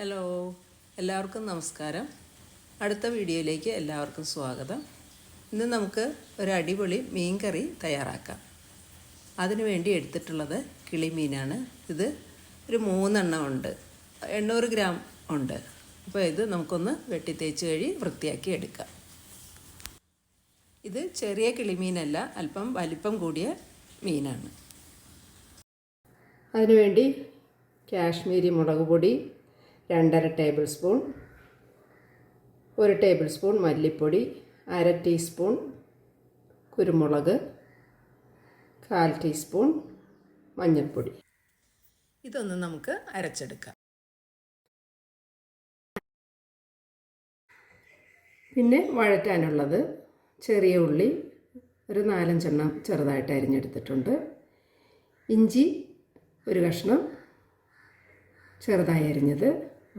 Hello എല്ലാവർക്കും നമസ്കാരം. അടുത്ത വീഡിയോയിലേക്ക് എല്ലാവർക്കും സ്വാഗതം. ഇന്ന് നമുക്ക് ഒരു അടിപൊളി മീൻ കറി തയ്യാറാക്കാം അതിനുവേണ്ടി എടുത്തിട്ടുള്ളത് കിളിമീനാണ്. ഇത് ഒരു മൂന്നെണ്ണം ഉണ്ട്. എണ്ണൂറ് ഗ്രാം ഉണ്ട്. അപ്പോൾ ഇത് നമുക്കൊന്ന് വെട്ടി തേച്ച് കഴി വൃത്തിയാക്കി എടുക്കാം. ഇത് ചെറിയ കിളിമീനല്ല അല്പം വലിപ്പം കൂടിയ മീനാണ്. അതിനുവേണ്ടി കാശ്മീരി മുളക് പൊടി രണ്ടര ടേബിൾ സ്പൂൺ ഒരു ടേബിൾ സ്പൂൺ മല്ലിപ്പൊടി അര ടീസ്പൂൺ കുരുമുളക് കാൽ ടീസ്പൂൺ മഞ്ഞൾപ്പൊടി. ഇതൊന്ന് നമുക്ക് അരച്ചെടുക്കാം. പിന്നെ വഴറ്റാനുള്ളത് ചെറിയ ഉള്ളി ഒരു നാലഞ്ചെണ്ണം ചെറുതായിട്ട് അരിഞ്ഞെടുത്തിട്ടുണ്ട്. ഇഞ്ചി ഒരു കഷ്ണം ചെറുതായി അരിഞ്ഞത്.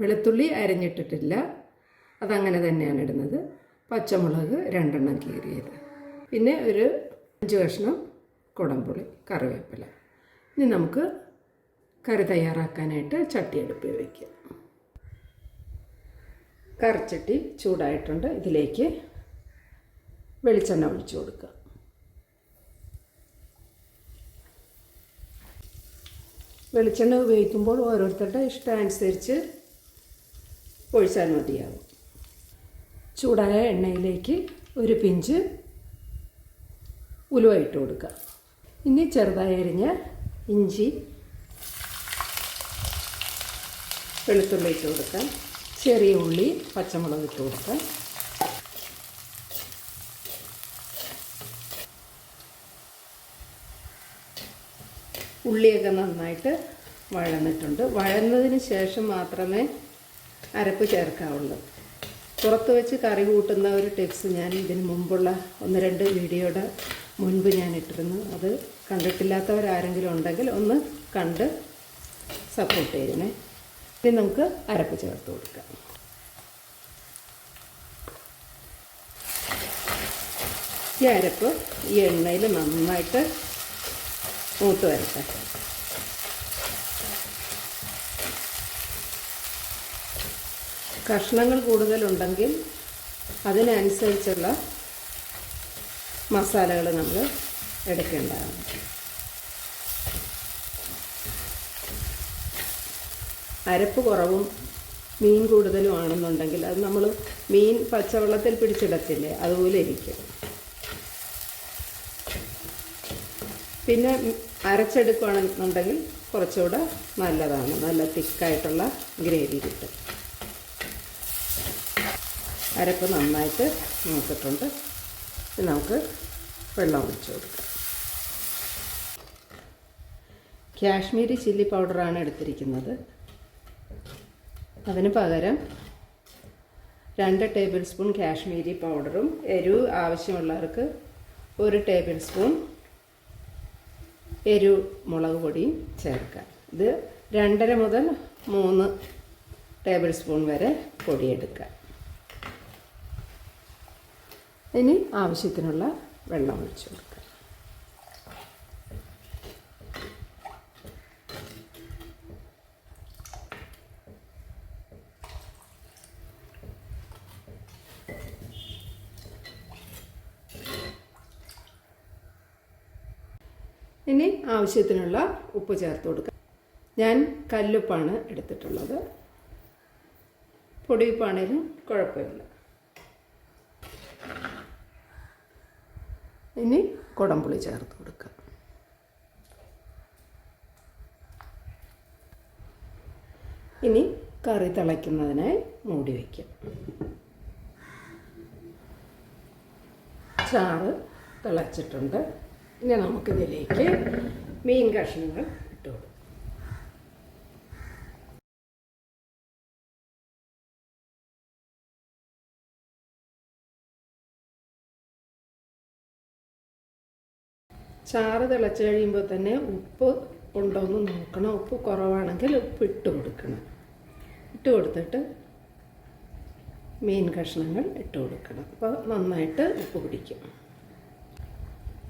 വെളുത്തുള്ളി അരിഞ്ഞിട്ടിട്ടില്ല. അതങ്ങനെ തന്നെയാണ് ഇടുന്നത്. പച്ചമുളക് രണ്ടെണ്ണം കീറിയത്. പിന്നെ ഒരു അഞ്ച് കഷ്ണം കുടംപുളി കറിവേപ്പില. ഇനി നമുക്ക് കറി തയ്യാറാക്കാനായിട്ട് ചട്ടി അടുപ്പിൽ വയ്ക്കാം കറിച്ചട്ടി ചൂടായിട്ടുണ്ട്. ഇതിലേക്ക് വെളിച്ചെണ്ണ ഒഴിച്ചു കൊടുക്കുക വെളിച്ചെണ്ണ ഉപയോഗിക്കുമ്പോൾ ഓരോരുത്തരുടെ ഇഷ്ടമനുസരിച്ച് ഒഴിച്ചാൽ മതിയാവും. ചൂടായ എണ്ണയിലേക്ക് ഒരു പിഞ്ച് ഉലുവ ഇട്ട് കൊടുക്കുക ഇനി ചെറുതായി അരിഞ്ഞ ഇഞ്ചി വെളുത്തുള്ളി ഇട്ട് കൊടുക്കാം. ചെറിയ ഉള്ളി പച്ചമുളക് ഇട്ട് കൊടുക്കാം. ഉള്ളിയൊക്കെ നന്നായിട്ട് വഴന്നിട്ടുണ്ട്. വഴന്നതിന് ശേഷം മാത്രമേ അരപ്പ് ചേർക്കാവുള്ളൂ. പുറത്ത് വെച്ച് കറി കൂട്ടുന്ന ഒരു ടിപ്സ് ഞാൻ ഇതിന് മുമ്പുള്ള ഒന്ന് രണ്ട് വീഡിയോയുടെ മുൻപ് ഞാൻ ഇട്ടിരുന്നു. അത് കണ്ടിട്ടില്ലാത്തവരാരെങ്കിലും ഉണ്ടെങ്കിൽ ഒന്ന് കണ്ട് സപ്പോർട്ട് ചെയ്യണേ. ഇനി നമുക്ക് അരപ്പ് ചേർത്ത് കൊടുക്കാം. ഈ അരപ്പ് ഈ എണ്ണയിൽ നന്നായിട്ട് മൂത്ത് വരട്ടെ. കഷ്ണങ്ങൾ കൂടുതലുണ്ടെങ്കിൽ അതിനനുസരിച്ചുള്ള മസാലകൾ നമ്മൾ എടുക്കേണ്ടതാണ്. അരപ്പ് കുറവും മീൻ കൂടുതലും ആണെന്നുണ്ടെങ്കിൽ അത് നമ്മൾ മീൻ പച്ചവെള്ളത്തിൽ പിടിച്ചിടത്തില്ലേ അതുപോലെ ഇരിക്കും. പിന്നെ അരച്ചെടുക്കുകയാണെന്നുണ്ടെങ്കിൽ കുറച്ചുകൂടെ നല്ലതാണ് നല്ല തിക്കായിട്ടുള്ള ഗ്രേവി കിട്ടും. അരപ്പ് നന്നായിട്ട് മൂത്തിട്ടുണ്ട്. നമുക്ക് വെള്ളം ഒഴിച്ച് കൊടുക്കാം. കാശ്മീരി ചില്ലി പൗഡറാണ് എടുത്തിരിക്കുന്നത്. അതിന് പകരം രണ്ട് ടേബിൾ സ്പൂൺ കാശ്മീരി പൗഡറും എരിവ് ആവശ്യമുള്ളവർക്ക് ഒരു ടേബിൾ സ്പൂൺ എരിവ് മുളക് പൊടിയും ചേർക്കാം. ഇത് രണ്ടര മുതൽ മൂന്ന് ടേബിൾ സ്പൂൺ വരെ പൊടിയെടുക്കാം. ഇനി ആവശ്യത്തിനുള്ള വെള്ളം ഒഴിച്ചു കൊടുക്കുക ഇനി ആവശ്യത്തിനുള്ള ഉപ്പ് ചേർത്ത് കൊടുക്കുക ഞാൻ കല്ലുപ്പാണ് എടുത്തിട്ടുള്ളത്. പൊടിയുപ്പാണേലും കുഴപ്പമില്ല. ഇനി കുടംപുളി ചേർത്ത് കൊടുക്കുക ഇനി കറി തിളയ്ക്കുന്നതിനായി മൂടി വയ്ക്കുക ചാറ് തിളച്ചിട്ടുണ്ട്. ഇനി നമുക്കിതിലേക്ക് മീൻ കഷ്ണങ്ങൾ ചാറ് തിളച്ച് കഴിയുമ്പോൾ തന്നെ ഉപ്പ് ഉണ്ടോ എന്ന് നോക്കണം. ഉപ്പ് കുറവാണെങ്കിൽ ഉപ്പ് ഇട്ട് കൊടുക്കണം. ഇട്ട് കൊടുത്തിട്ട് മീൻ കഷ്ണങ്ങൾ ഇട്ട് കൊടുക്കണം. അപ്പോൾ നന്നായിട്ട് ഉപ്പ് പിടിക്കും.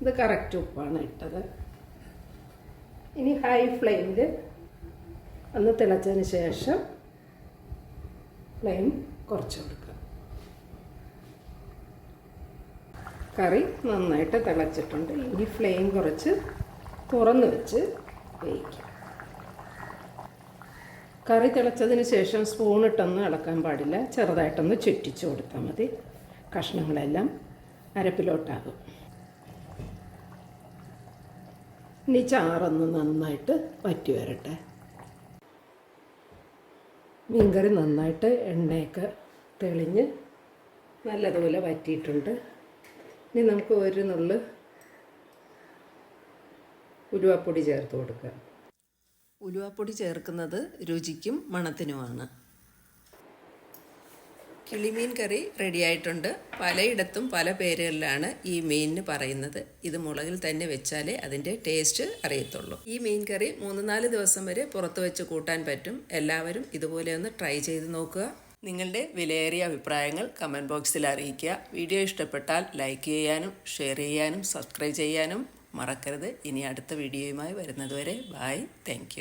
ഇത് കറക്റ്റ് ഉപ്പാണ് ഇട്ടത്. ഇനി ഹൈ ഫ്ലെയിമിൽ ഒന്ന് തിളച്ചതിന് ശേഷം ഫ്ലെയിം കുറച്ച് കൊടുക്കുക കറി നന്നായിട്ട് തിളച്ചിട്ടുണ്ട്. ഇനി ഫ്ലെയിം കുറച്ച് തുറന്ന് വെച്ച് വേവിക്കാം. കറി തിളച്ചതിന് ശേഷം സ്പൂണിട്ടൊന്നും ഇളക്കാൻ പാടില്ല. ചെറുതായിട്ടൊന്ന് ചുറ്റിച്ചു കൊടുത്താൽ മതി. കഷ്ണങ്ങളെല്ലാം അരപ്പിലോട്ടാകും. ഇനി ചാറൊന്ന് നന്നായിട്ട് വറ്റി വരട്ടെ. മീൻകറി നന്നായിട്ട് എണ്ണയൊക്കെ തെളിഞ്ഞ് നല്ലതുപോലെ വറ്റിയിട്ടുണ്ട്. ഇനി നമുക്ക് ഒരു നുള്ളു ഉലുവാപ്പൊടി ചേർത്ത് കൊടുക്കുക ഉലുവാപ്പൊടി ചേർക്കുന്നത് രുചിക്കും മണത്തിനുമാണ്. കിളിമീൻ കറി റെഡിയായിട്ടുണ്ട് പലയിടത്തും പല പേരുകളിലാണ് ഈ മീനിന് പറയുന്നത്. ഇത് മുളകിൽ തന്നെ വെച്ചാലേ അതിന്റെ ടേസ്റ്റ് അറിയത്തുള്ളൂ. ഈ മീൻ കറി മൂന്ന് നാല് ദിവസം വരെ പുറത്ത് വെച്ച് കൂട്ടാൻ പറ്റും. എല്ലാവരും ഇതുപോലെ ഒന്ന് ട്രൈ ചെയ്ത് നോക്കുക. നിങ്ങളുടെ വിലയേറിയ അഭിപ്രായങ്ങൾ കമന്റ് ബോക്സിൽ അറിയിക്കുക. വീഡിയോ ഇഷ്ടപ്പെട്ടാൽ ലൈക്ക് ചെയ്യാനും ഷെയർ ചെയ്യാനും സബ്സ്ക്രൈബ് ചെയ്യാനും മറക്കരുത്. ഇനി അടുത്ത വീഡിയോയുമായി വരുന്നതുവരെ ബായ് താങ്ക്